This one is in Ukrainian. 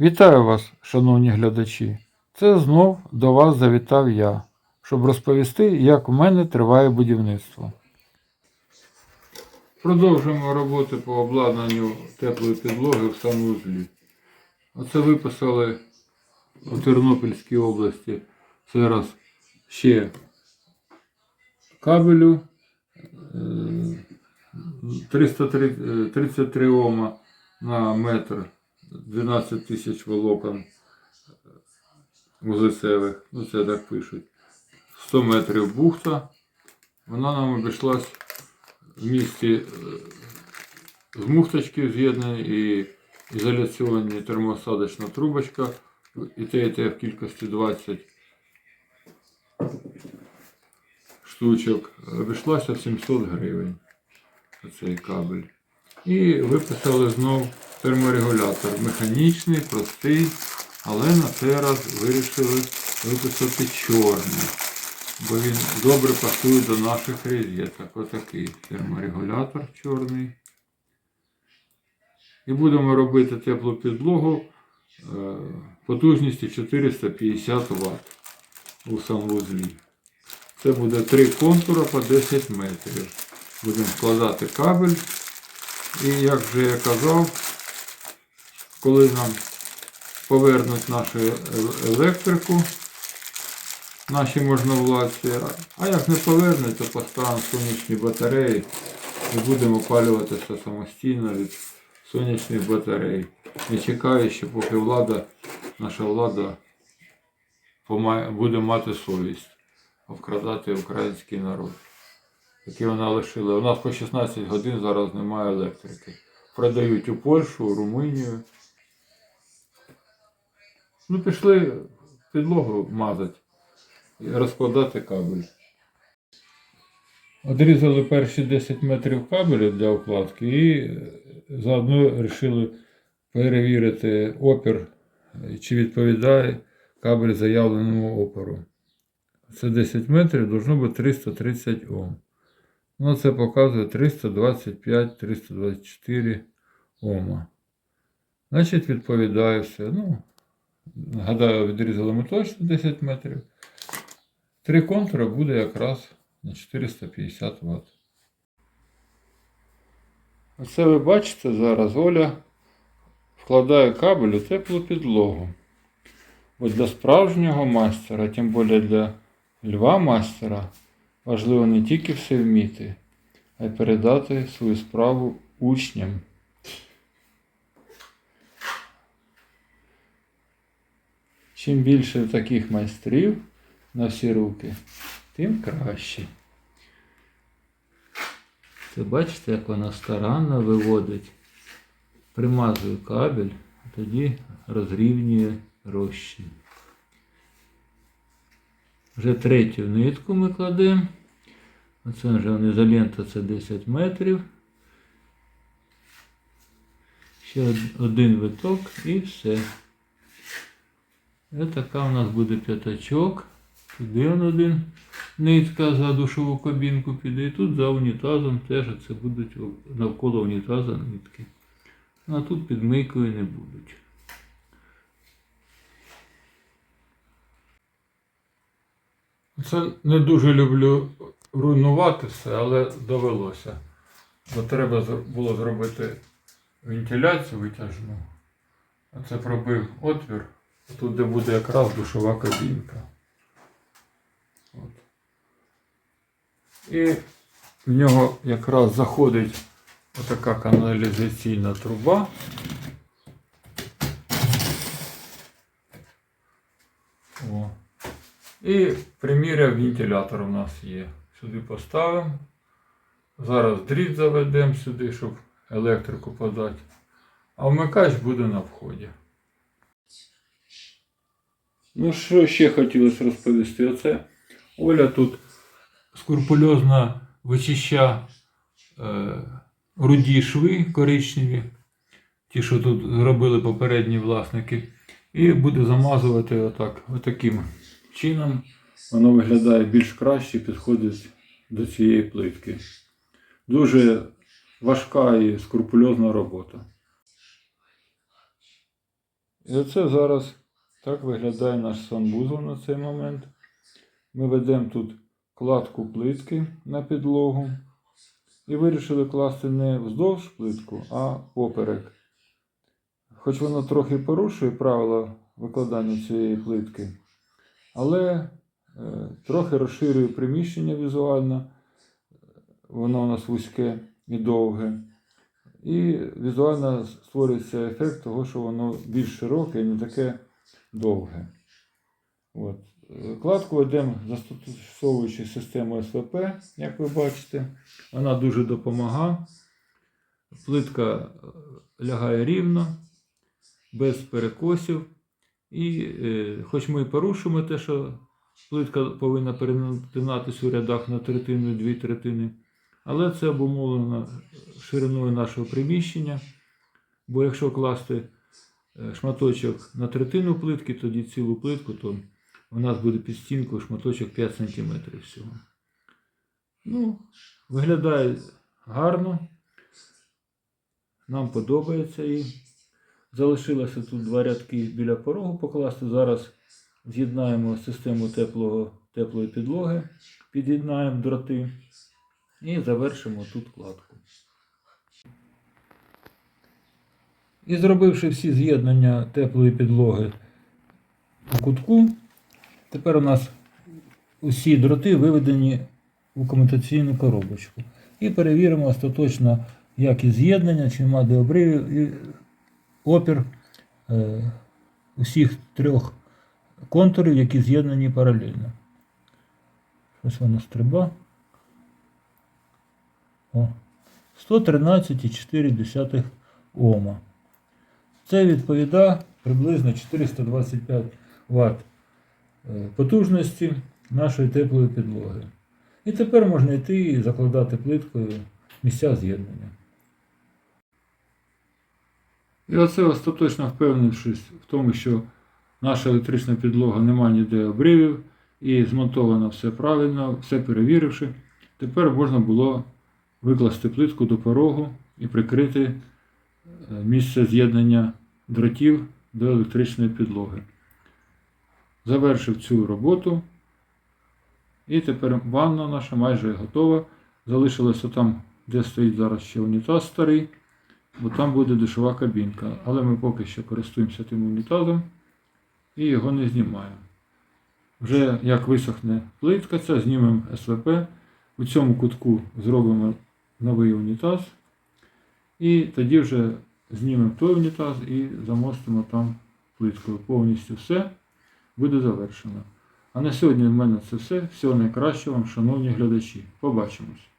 Вітаю вас, шановні глядачі. Це знов до вас завітав я, щоб розповісти, як у мене триває будівництво. Продовжуємо роботи по обладнанню теплої підлоги в санвузлі. Оце виписали у Тернопільській області. Це раз ще кабелю е, 333 Ома на метр 12 тисяч волокон вузлицевих, ну це так пишуть. 100 метрів бухта. Вона нам обійшлась в місті е, з муфточки з'єднані і ізоляційні термоосадочна трубочка. І те, і те в кількості 20 штучок. Обійшлася 700 гривень. Оцей кабель. І виписали знов терморегулятор. Механічний, простий, але на цей раз вирішили виписати чорний. Бо він добре пасує до наших розеток. Отакий терморегулятор чорний. І будемо робити теплу підлогу е, потужністю 450 Вт у санвузлі. Це буде три контура по 10 метрів. Будемо вкладати кабель. І як вже я казав, коли нам повернуть нашу е- електрику, наші можновладці, а як не повернуть, то поставимо сонячні батареї і будемо опалюватися самостійно від сонячних батарей. Не чекаючи, поки влада, наша влада буде мати совість вкрадати український народ які вона лишила. У нас по 16 годин зараз немає електрики. Продають у Польщу, у Румунію. Ну, пішли підлогу мазати і розкладати кабель. Одрізали перші 10 метрів кабелю для укладки і заодно вирішили перевірити опір, чи відповідає кабель заявленому опору. Це 10 метрів, должно бути 330 Ом. Ну, це показує 325-324 Ома. Значить, відповідає все. Ну, гадаю, відрізали ми точно 10 метрів. Три контури буде якраз на 450 Вт. Оце ви бачите зараз Оля вкладає кабель у теплу підлогу. Бо для справжнього мастера, тим більше для льва мастера, важливо не тільки все вміти, а й передати свою справу учням. Чим більше таких майстрів на всі руки, тим краще. Це бачите, як вона старанно виводить. Примазує кабель, а тоді розрівнює розчин. Вже третю нитку ми кладемо. Оце вже ізолента це 10 метрів. Ще один виток і все. Ось така у нас буде п'ятачок. Туди он один нитка за душову кабінку піде. І тут за унітазом теж це будуть навколо унітаза нитки. А тут під мийкою не будуть. Це не дуже люблю руйнувати все, але довелося. Бо треба було зробити вентиляцію витяжну. А це пробив отвір, тут де буде якраз душова кабінка. От. І в нього якраз заходить отака каналізаційна труба. О. І приміря вентилятор у нас є. Сюди поставимо. Зараз дріт заведемо сюди, щоб електрику подати. А вмикач буде на вході. Ну, що ще хотілося розповісти? Оце Оля тут скрупульозно вичища е, руді шви коричневі, ті, що тут зробили попередні власники, і буде замазувати отак, отаким чином. Воно виглядає більш краще, підходить до цієї плитки. Дуже важка і скрупульозна робота. І оце зараз так виглядає наш санвузол на цей момент. Ми ведемо тут кладку плитки на підлогу. І вирішили класти не вздовж плитку, а поперек. Хоч воно трохи порушує правила викладання цієї плитки, але е, трохи розширює приміщення візуально. Воно у нас вузьке і довге. І візуально створюється ефект того, що воно більш широке і не таке довге. От. Кладку ведемо застосовуючи систему СВП, як ви бачите. Вона дуже допомагає. Плитка е, лягає рівно, без перекосів. І е, хоч ми і порушуємо те, що плитка повинна перетинатися у рядах на третину дві третини, але це обумовлено шириною нашого приміщення. Бо якщо класти шматочок на третину плитки, тоді цілу плитку, то у нас буде під стінкою шматочок 5 см всього. Ну, виглядає гарно. Нам подобається і залишилося тут два рядки біля порогу покласти. Зараз з'єднаємо систему теплого, теплої підлоги, під'єднаємо дроти і завершимо тут кладку. І зробивши всі з'єднання теплої підлоги у кутку, тепер у нас усі дроти виведені у комутаційну коробочку. І перевіримо остаточно якість з'єднання, чи нема обривів і опір е, усіх трьох контурів, які з'єднані паралельно. Ось воно стриба. О, 113,4 Ома. Це відповідає приблизно 425 Вт е, потужності нашої теплої підлоги. І тепер можна йти і закладати плиткою місця з'єднання. І оце остаточно впевнившись в тому, що наша електрична підлога нема ніде обривів і змонтовано все правильно, все перевіривши, тепер можна було викласти плитку до порогу і прикрити місце з'єднання дротів до електричної підлоги. Завершив цю роботу. І тепер ванна наша майже готова. Залишилося там, де стоїть зараз ще унітаз старий, бо там буде душова кабінка. Але ми поки що користуємося тим унітазом і його не знімаємо. Вже як висохне плитка, ця, знімемо СВП. У цьому кутку зробимо новий унітаз. І тоді вже знімемо той унітаз і замостимо там плиткою. Повністю все буде завершено. А на сьогодні в мене це все. Всього найкращого вам, шановні глядачі. Побачимось!